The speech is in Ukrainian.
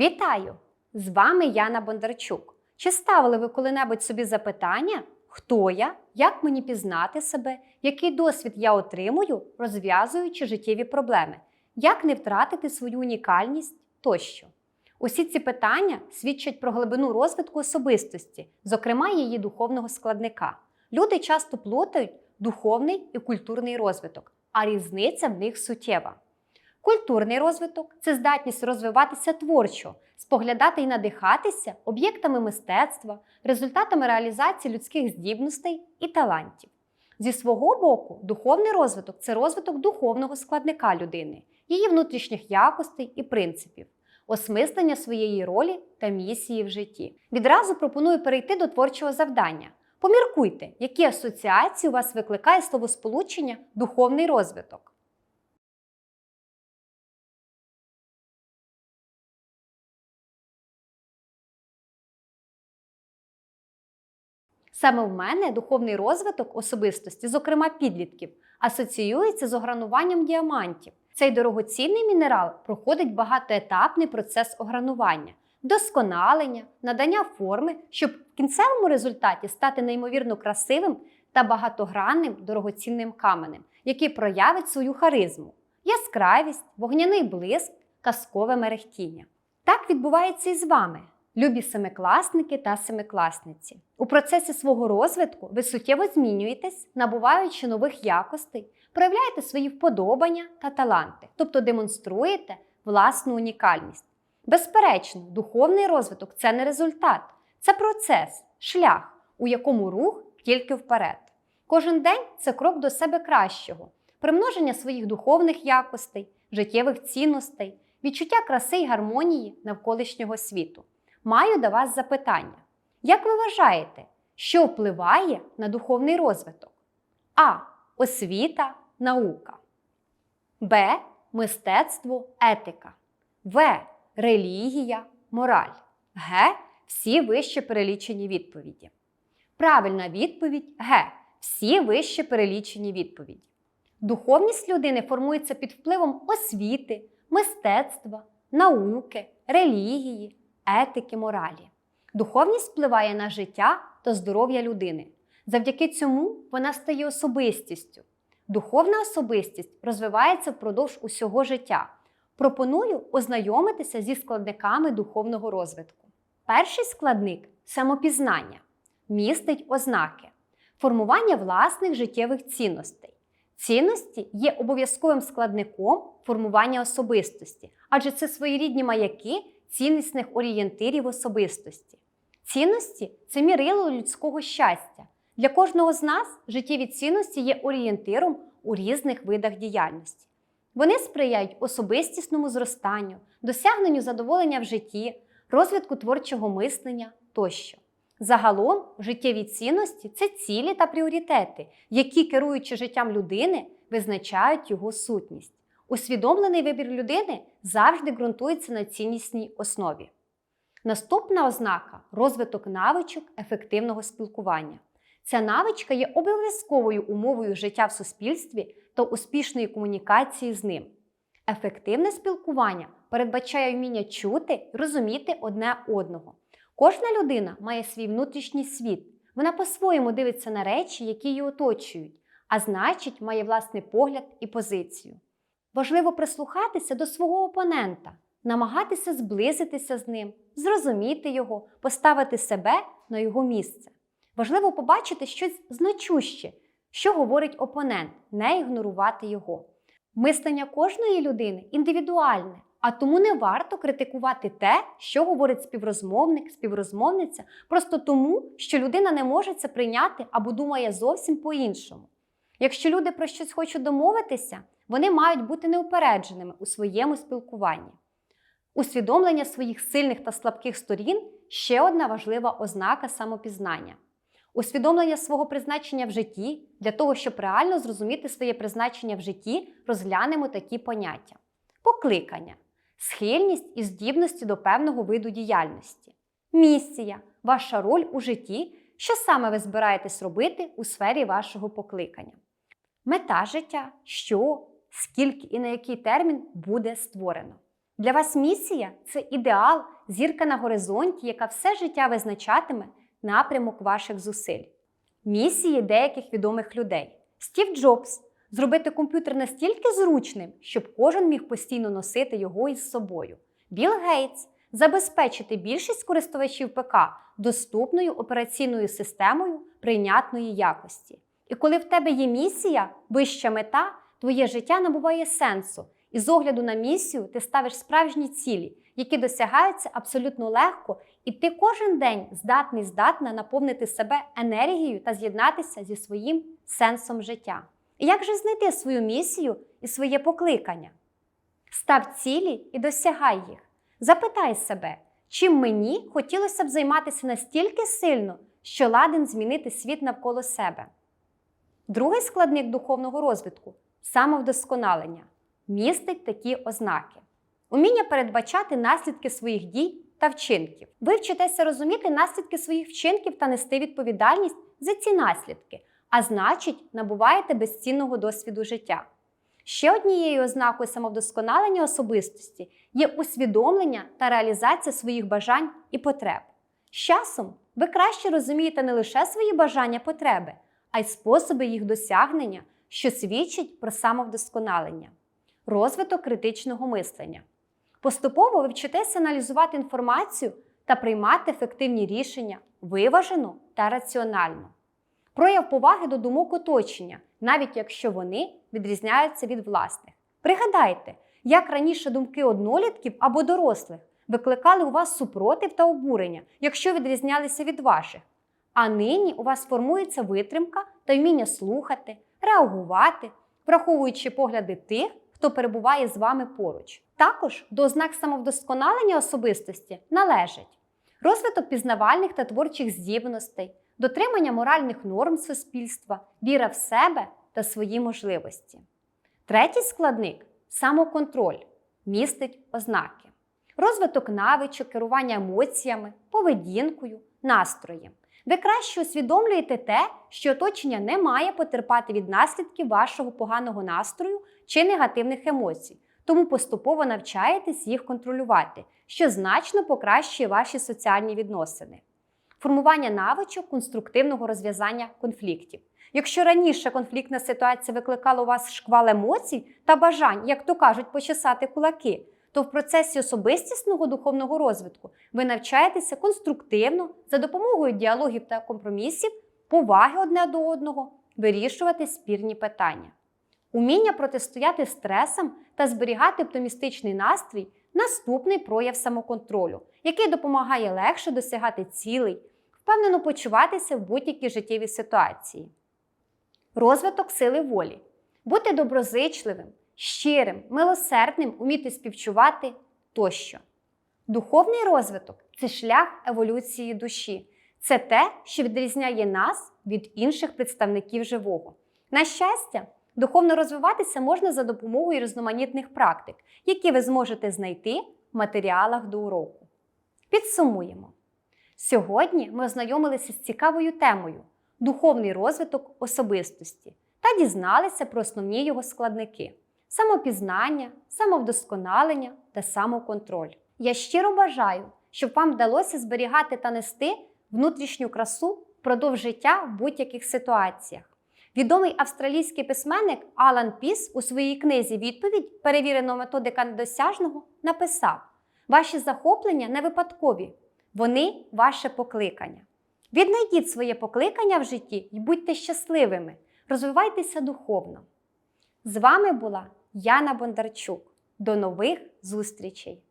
Вітаю! З вами Яна Бондарчук. Чи ставили ви коли-небудь собі запитання, хто я, як мені пізнати себе, який досвід я отримую, розв'язуючи життєві проблеми, як не втратити свою унікальність тощо? Усі ці питання свідчать про глибину розвитку особистості, зокрема її духовного складника. Люди часто плутають духовний і культурний розвиток, а різниця в них суттєва. Культурний розвиток це здатність розвиватися творчо, споглядати і надихатися об'єктами мистецтва, результатами реалізації людських здібностей і талантів. Зі свого боку, духовний розвиток це розвиток духовного складника людини, її внутрішніх якостей і принципів, осмислення своєї ролі та місії в житті. Відразу пропоную перейти до творчого завдання. Поміркуйте, які асоціації у вас викликає словосполучення духовний розвиток. Саме в мене духовний розвиток особистості, зокрема підлітків, асоціюється з огрануванням діамантів. Цей дорогоцінний мінерал проходить багатоетапний процес огранування, досконалення, надання форми, щоб в кінцевому результаті стати неймовірно красивим та багатогранним дорогоцінним каменем, який проявить свою харизму, яскравість, вогняний блиск, казкове мерехтіння. Так відбувається і з вами любі семикласники та семикласниці. У процесі свого розвитку ви суттєво змінюєтесь, набуваючи нових якостей, проявляєте свої вподобання та таланти, тобто демонструєте власну унікальність. Безперечно, духовний розвиток це не результат, це процес, шлях, у якому рух тільки вперед. Кожен день це крок до себе кращого, примноження своїх духовних якостей, життєвих цінностей, відчуття краси й гармонії навколишнього світу. Маю до вас запитання. Як ви вважаєте, що впливає на духовний розвиток? А. Освіта, наука. Б. Мистецтво, етика. В. Релігія, мораль. Г. Всі вище перелічені відповіді. Правильна відповідь Г. Всі вище перелічені відповіді. Духовність людини формується під впливом освіти, мистецтва, науки, релігії, етики, моралі. Духовність впливає на життя та здоров'я людини. Завдяки цьому вона стає особистістю. Духовна особистість розвивається впродовж усього життя. Пропоную ознайомитися зі складниками духовного розвитку. Перший складник самопізнання, містить ознаки, формування власних життєвих цінностей. Цінності є обов'язковим складником формування особистості, адже це своєрідні маяки ціннісних орієнтирів особистості. Цінності це мірило людського щастя. Для кожного з нас життєві цінності є орієнтиром у різних видах діяльності. Вони сприяють особистісному зростанню, досягненню задоволення в житті, розвитку творчого мислення тощо. Загалом, життєві цінності це цілі та пріоритети, які, керуючи життям людини, визначають його сутність. Усвідомлений вибір людини завжди ґрунтується на ціннісній основі. Наступна ознака розвиток навичок ефективного спілкування. Ця навичка є обов'язковою умовою життя в суспільстві та успішної комунікації з ним. Ефективне спілкування передбачає вміння чути розуміти одне одного. Кожна людина має свій внутрішній світ. Вона по-своєму дивиться на речі, які її оточують, а значить, має власний погляд і позицію. Важливо прислухатися до свого опонента, намагатися зблизитися з ним, зрозуміти його, поставити себе на його місце. Важливо побачити щось значуще, що говорить опонент, не ігнорувати його. Мислення кожної людини індивідуальне, а тому не варто критикувати те, що говорить співрозмовник, співрозмовниця, просто тому, що людина не може це прийняти або думає зовсім по-іншому. Якщо люди про щось хочуть домовитися, вони мають бути неупередженими у своєму спілкуванні. Усвідомлення своїх сильних та слабких сторін ще одна важлива ознака самопізнання. Усвідомлення свого призначення в житті для того, щоб реально зрозуміти своє призначення в житті, розглянемо такі поняття: покликання, схильність і здібності до певного виду діяльності, місія, ваша роль у житті, що саме ви збираєтесь робити у сфері вашого покликання, мета життя, що, скільки і на який термін буде створено. Для вас місія це ідеал, зірка на горизонті, яка все життя визначатиме напрямок ваших зусиль. Місії деяких відомих людей. Стів Джобс зробити комп'ютер настільки зручним, щоб кожен міг постійно носити його із собою. Білл Гейтс забезпечити більшість користувачів ПК доступною операційною системою прийнятної якості. І коли в тебе є місія, вища мета, твоє життя набуває сенсу. І з огляду на місію ти ставиш справжні цілі, які досягаються абсолютно легко, і ти кожен день здатний здатна наповнити себе енергією та з'єднатися зі своїм сенсом життя. І як же знайти свою місію і своє покликання? Став цілі і досягай їх. Запитай себе, чим мені хотілося б займатися настільки сильно, що ладен змінити світ навколо себе. Другий складник духовного розвитку самовдосконалення, містить такі ознаки: уміння передбачати наслідки своїх дій та вчинків. Ви вчитеся розуміти наслідки своїх вчинків та нести відповідальність за ці наслідки, а значить, набуваєте безцінного досвіду життя. Ще однією ознакою самовдосконалення особистості є усвідомлення та реалізація своїх бажань і потреб. З часом ви краще розумієте не лише свої бажання потреби, а й способи їх досягнення, що свідчить про самовдосконалення, розвиток критичного мислення. Поступово ви вчитеся аналізувати інформацію та приймати ефективні рішення виважено та раціонально. Прояв поваги до думок оточення, навіть якщо вони відрізняються від власних. Пригадайте, як раніше думки однолітків або дорослих викликали у вас супротив та обурення, якщо відрізнялися від ваших. А нині у вас формується витримка та вміння слухати, реагувати, враховуючи погляди тих, хто перебуває з вами поруч. Також до ознак самовдосконалення особистості належить розвиток пізнавальних та творчих здібностей, дотримання моральних норм суспільства, віра в себе та свої можливості. Третій складник самоконтроль, містить ознаки, розвиток навичок, керування емоціями, поведінкою, настроєм. Ви краще усвідомлюєте те, що оточення не має потерпати від наслідків вашого поганого настрою чи негативних емоцій, тому поступово навчаєтесь їх контролювати, що значно покращує ваші соціальні відносини. Формування навичок конструктивного розв'язання конфліктів. Якщо раніше конфліктна ситуація викликала у вас шквал емоцій та бажань, як то кажуть, почесати кулаки, то в процесі особистісного духовного розвитку ви навчаєтеся конструктивно за допомогою діалогів та компромісів, поваги одне до одного, вирішувати спірні питання. Уміння протистояти стресам та зберігати оптимістичний настрій наступний прояв самоконтролю, який допомагає легше досягати цілей, впевнено почуватися в будь-якій життєвій ситуації. Розвиток сили волі. Бути доброзичливим, щирим, милосердним, уміти співчувати тощо. Духовний розвиток це шлях еволюції душі. Це те, що відрізняє нас від інших представників живого. На щастя, духовно розвиватися можна за допомогою різноманітних практик, які ви зможете знайти в матеріалах до уроку. Підсумуємо. Сьогодні ми ознайомилися з цікавою темою духовний розвиток особистості та дізналися про основні його складники самопізнання, самовдосконалення та самоконтроль. Я щиро бажаю, щоб вам вдалося зберігати та нести внутрішню красу впродовж життя в будь-яких ситуаціях. Відомий австралійський письменник Алан Піс у своїй книзі Відповідь перевірено методика недосяжного написав: Ваші захоплення не випадкові, вони ваше покликання. Віднайдіть своє покликання в житті і будьте щасливими, розвивайтеся духовно. З вами була Яна Бондарчук. До нових зустрічей!